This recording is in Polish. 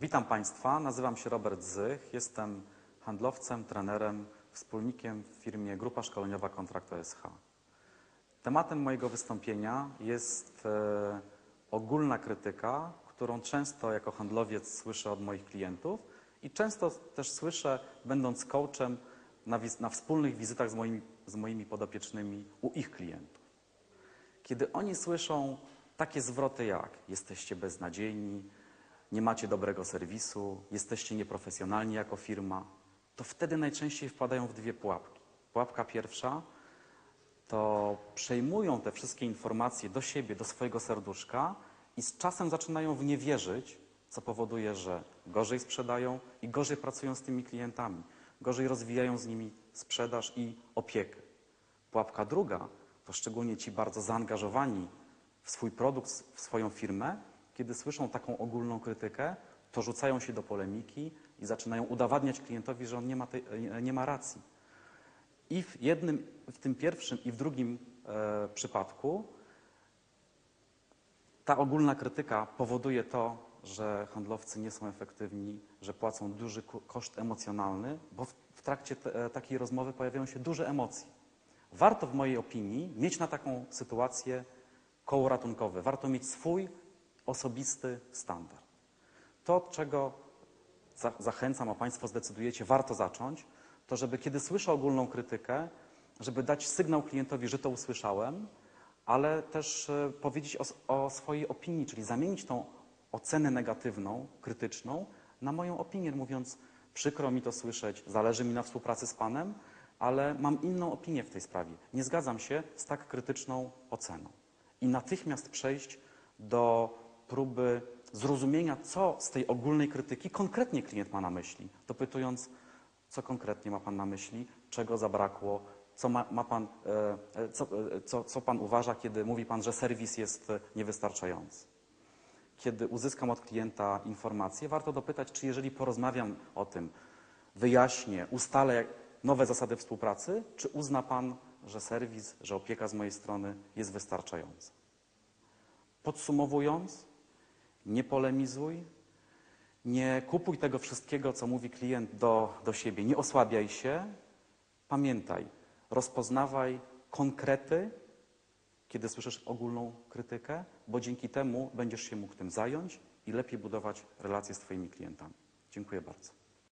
Witam Państwa, nazywam się Robert Zych, jestem handlowcem, trenerem, wspólnikiem w firmie Grupa Szkoleniowa Kontrakt OSH. Tematem mojego wystąpienia jest e, ogólna krytyka, którą często jako handlowiec słyszę od moich klientów i często też słyszę, będąc coachem na, na wspólnych wizytach z moimi, z moimi podopiecznymi u ich klientów. Kiedy oni słyszą takie zwroty jak jesteście beznadziejni, nie macie dobrego serwisu, jesteście nieprofesjonalni jako firma, to wtedy najczęściej wpadają w dwie pułapki. Pułapka pierwsza to przejmują te wszystkie informacje do siebie, do swojego serduszka i z czasem zaczynają w nie wierzyć, co powoduje, że gorzej sprzedają i gorzej pracują z tymi klientami, gorzej rozwijają z nimi sprzedaż i opiekę. Pułapka druga to szczególnie ci bardzo zaangażowani w swój produkt, w swoją firmę, kiedy słyszą taką ogólną krytykę, to rzucają się do polemiki i zaczynają udowadniać klientowi, że on nie ma, tej, nie ma racji. I w jednym, w tym pierwszym i w drugim e, przypadku ta ogólna krytyka powoduje to, że handlowcy nie są efektywni, że płacą duży koszt emocjonalny, bo w, w trakcie e, takiej rozmowy pojawiają się duże emocje. Warto w mojej opinii mieć na taką sytuację koło ratunkowe. Warto mieć swój osobisty standard. To, od czego za- zachęcam, a Państwo zdecydujecie, warto zacząć, to żeby kiedy słyszę ogólną krytykę, żeby dać sygnał klientowi, że to usłyszałem, ale też e, powiedzieć o, o swojej opinii, czyli zamienić tą ocenę negatywną, krytyczną na moją opinię, mówiąc przykro mi to słyszeć, zależy mi na współpracy z Panem, ale mam inną opinię w tej sprawie. Nie zgadzam się z tak krytyczną oceną. I natychmiast przejść do próby zrozumienia, co z tej ogólnej krytyki konkretnie klient ma na myśli, dopytując, co konkretnie ma Pan na myśli, czego zabrakło, co, ma, ma pan, e, e, co, e, co, co Pan uważa, kiedy mówi Pan, że serwis jest niewystarczający. Kiedy uzyskam od klienta informację, warto dopytać, czy jeżeli porozmawiam o tym, wyjaśnię, ustalę nowe zasady współpracy, czy uzna Pan, że serwis, że opieka z mojej strony jest wystarczająca. Podsumowując, nie polemizuj, nie kupuj tego wszystkiego, co mówi klient do, do siebie, nie osłabiaj się. Pamiętaj, rozpoznawaj konkrety, kiedy słyszysz ogólną krytykę, bo dzięki temu będziesz się mógł tym zająć i lepiej budować relacje z Twoimi klientami. Dziękuję bardzo.